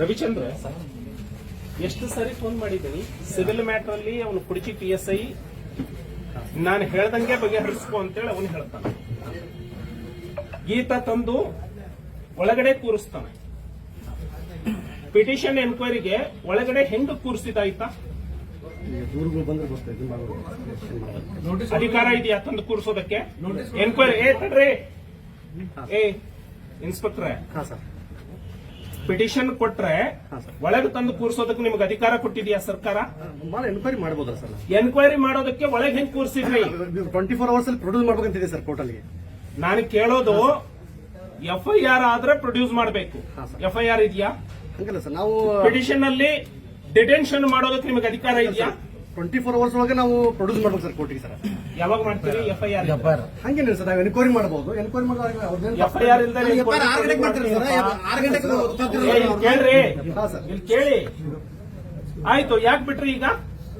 ರವಿಚಂದ್ರ ಎಷ್ಟು ಸಾರಿ ಫೋನ್ ಮಾಡಿದ್ದೀನಿ. ಸಿವಿಲ್ ಮ್ಯಾಟರ್ ಅಲ್ಲಿ ಅವನು ಕುಡಿಚಿ ಪಿ ಎಸ್ ಐ ನಾನು ಹೇಳ್ದಂಗೆ ಬಗೆಹರಿಸ್ಕೊ ಅಂತೇಳಿ ಅವನು ಹೇಳ್ತಾನೆ. ಗೀತ ತಂದು ಒಳಗಡೆ ಕೂರಿಸ್ತಾನೆ. ಪಿಟಿಷನ್ ಎನ್ಕ್ವೈರಿಗೆ ಒಳಗಡೆ ಹೆಂಗ್ ಕೂರಿಸಿದಾಯ್ತಾ. ಅಧಿಕಾರ ಇದೆಯಾ ತಂದು ಕೂರಿಸೋದಕ್ಕೆ? ಎನ್ಕ್ವೈರಿ ಏ ತಡ್ರಿ. ಏ ಇನ್ಸ್ಪೆಕ್ಟ್ರೆ. ಹಾ ಸರ್. ಪಿಟಿಷನ್ ಕೊಟ್ರೆ. ಒಳಗೆ ತಂದು ಕೂರಿಸೋದಕ್ಕೆ ನಿಮ್ಗೆ ಅಧಿಕಾರ ಕೊಟ್ಟಿದ್ಯಾ ಸರ್ಕಾರ? ಎನ್ಕ್ವೈರಿ ಮಾಡಬಹುದು ಸರ್? ಎನ್ಕ್ವೈರಿ ಮಾಡೋದಕ್ಕೆ ಒಳಗೆ ಹೆಂಗ್ ಕೂರಿಸಿದ್ರಿ? ಟ್ವೆಂಟಿ ಫೋರ್ ಅವರ್ಸ್ ಅಲ್ಲಿ ಪ್ರೊಡ್ಯೂಸ್ ಮಾಡ್ಬೇಕಂತಿದೆ ಸರ್ ಕೋರ್ಟಲ್ಗೆ ನಾನು ಕೇಳೋದು ಎಫ್ ಐ ಆರ್ ಆದ್ರೆ ಪ್ರೊಡ್ಯೂಸ್ ಮಾಡಬೇಕು. ಹಾ, ಸರ್. ಎಫ್ ಐ ಆರ್ ಇದೆಯಾ? ಹಂಗಲ್ಲ ಸರ್ ನಾವು ಪಿಟಿಷನ್ ಅಲ್ಲಿ ಡಿಟೆನ್ಷನ್ ಮಾಡೋದಕ್ಕೆ ನಿಮಗೆ ಅಧಿಕಾರ ಇದೆಯಾ? ಟ್ವೆಂಟಿ ಫೋರ್ ಅವರ್ಸ್ ಒಳಗೆ ನಾವು ಪ್ರೊಡ್ಯೂಸ್ ಮಾಡಬೇಕು ಸರ್ ಕೋರ್ಟಿಗೆ ಸರ್. ಯಾವಾಗ ಮಾಡ್ತೀರಿ? ಎಫ್ ಐ ಆರ್ ಹಂಗೇನಿಲ್ಲ ಸರ್ ನಾವು ಎನ್ಕ್ವೈರಿ ಮಾಡಬಹುದು ಎನ್ಕ್ವೈರಿ ಮಾಡಿದಾಗ ಎಫ್ ಐ ಆರ್ ಕೇಳ್ರಿ. ಹಾ ಸರ್. ಇಲ್ಲಿ ಕೇಳಿ. ಆಯ್ತು ಯಾಕೆ ಬಿಟ್ರಿ ಈಗ?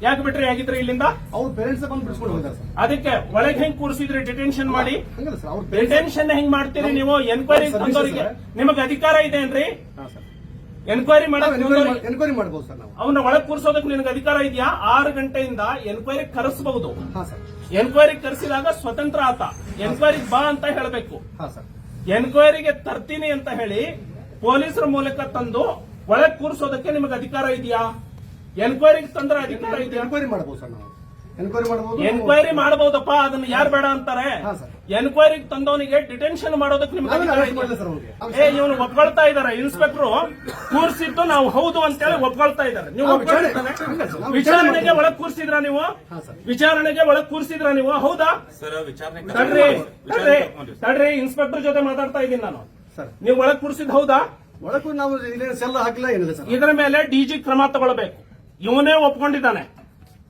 ಯಾಕೆ ಬಿಟ್ರಿ ಆಗಿದ್ರಿ ಇಲ್ಲಿಂದ? ಅವ್ರ ಪೇರೆಂಟ್ಸ್ ಬಂದು ಬಿಡಿಸ್ಕೊಂಡು ಹೋಗಿದ್ದಾರೆ ಸರ್. ಅದಕ್ಕೆ ಒಳಗೆ ಹೆಂಗ್ ಕೂರಿಸಿದ್ರಿ ಡಿಟೆನ್ಷನ್ ಮಾಡಿ? ಹಂಗಲ್ಲ ಸರ್ ಅವ್ರ ಡಿಟೆನ್ಷನ್ ಹೆಂಗ್ ಮಾಡ್ತೀರಿ ನೀವು? ಎನ್ಕ್ವೈರಿ ತಂದವರಿಗೆ ನಿಮಗೆ ಅಧಿಕಾರ ಇದೆ ಏನ್ರಿ? ಹಾ ಸರ್. ಎನ್ಕ್ವೈರಿ ಎನ್ಕ್ವೈರಿ ಮಾಡಬಹುದು ಸರ್ ನಾವು. ಅವನ್ನ ಒಳಗ್ ಕೂರಿಸೋದಕ್ಕೆ ನಿನಗೆ ಅಧಿಕಾರ ಇದೆಯಾ? ಆರು ಗಂಟೆಯಿಂದ ಎನ್ಕ್ವೈರಿ ಕರೆಸಬಹುದು. ಹಾ ಸರ್. ಎನ್ಕ್ವೈರಿ ಕರೆಸಿದಾಗ ಸ್ವತಂತ್ರ ಆತ. ಎನ್ಕ್ವೈರಿ ಬಾ ಅಂತ ಹೇಳಬೇಕು. ಎನ್ಕ್ವೈರಿಗೆ ತರ್ತೀನಿ ಅಂತ ಹೇಳಿ ಪೊಲೀಸರ ಮೂಲಕ ತಂದು ಒಳಗೆ ಕೂರಿಸೋದಕ್ಕೆ ನಿಮಗೆ ಅಧಿಕಾರ ಇದೆಯಾ? ಎನ್ಕ್ವೈರಿಗೆ ತಂದ್ರೆ ಅಧಿಕಾರ ಇದೆಯಾ? ಎನ್ಕ್ವೈರಿ ಮಾಡಬಹುದು ಸರ್ ನಾವು. ಎನ್ಕ್ವೈರಿ ಮಾಡಬಹುದು ಎನ್ಕ್ವೈರಿ ಮಾಡಬಹುದಪ್ಪ ಅದನ್ನ ಯಾರು ಬೇಡ ಅಂತಾರೆ? Enquiry sir. ಎನ್ಕ್ವೈರಿಗೆ ತಂದವನಿಗೆ ಡಿಟೆನ್ಷನ್ ಮಾಡೋದಕ್ಕೆ ನಿಮ್ಗೆ ಇವನು ಒಪ್ಕೊಳ್ತಾ ಇದಾರೆ ಇನ್ಸ್ಪೆಕ್ಟರ್ ಕೂರಿಸಿದ್ದು ನಾವು ಹೌದು ಅಂತೇಳಿ ಒಪ್ಕೊಳ್ತಾ ಇದ್ದಾರೆ ನೀವು ವಿಚಾರಣೆಗೆ ವಿಚಾರಣೆ ಒಳಗ್ ಕೂರಿಸಿದ್ರ ನೀವು? ಹಾ, ಸರ್. ವಿಚಾರಣೆಗೆ ಒಳಗ್ ಕೂರಿಸಿದ್ರ ನೀವು? ಹೌದಾ? ಸರ್ ವಿಚಾರಣೆ ತಡ್ರಿ ತಡ್ರಿ ತಡ್ರಿ ಇನ್ಸ್ಪೆಕ್ಟರ್ ಜೊತೆ ಮಾತಾಡ್ತಾ ಇದ್ದೀನಿ ನಾನು. ಸರ್. ನೀವು ಒಳಗ್ ಕೂರಿಸಿದ್ ಹೌದಾ? ಒಳಗೂ ನಾವು ಸೆಲ್ ಹಾಕಿಲ್ಲ ಏನಿಲ್ಲ ಇದರ ಮೇಲೆ ಡಿಜಿ ಕ್ರಮ ತಗೊಳ್ಬೇಕು. ಇವನೇ ಒಪ್ಕೊಂಡಿದ್ದಾನೆ.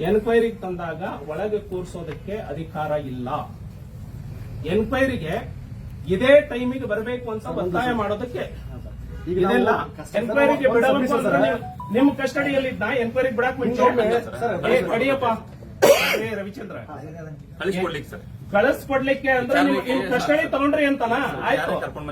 ಎನ್ಕ್ವೈರಿಗೆ ತಂದಾಗ ಒಳಗೆ ಕೂರಿಸೋದಕ್ಕೆ ಅಧಿಕಾರ ಇಲ್ಲ. ಎನ್ಕ್ವೈರಿಗೆ ಇದೇ ಟೈಮಿಗೆ ಬರಬೇಕು ಅಂತ ಒತ್ತಾಯ ಮಾಡೋದಕ್ಕೆ ಇದೆಲ್ಲ ಎನ್ಕ್ವೈರಿಗೆ ಬಿಡಲು ನೀವು- ನಿಮ್ಮ ಕಸ್ಟಡಿಯಲ್ಲಿದ್ದ ಎನ್ಕ್ವೈರಿಗೆ ಬಿಡಕ್ ಮುಂಚೆ ಏ, ಕಡಿಯಪ್ಪ. ಏ, ರವಿಚಂದ್ರ. ಕಳಿಸ್ಕೊಡ್ಲಿಕ್ಕೆ ಅಂದ್ರೆ ನೀವು ಕಸ್ಟಡಿ ತಗೊಂಡ್ರಿ ಅಂತನಾ? ಆಯ್ತು. ಕರ್ಕೊಂಡ್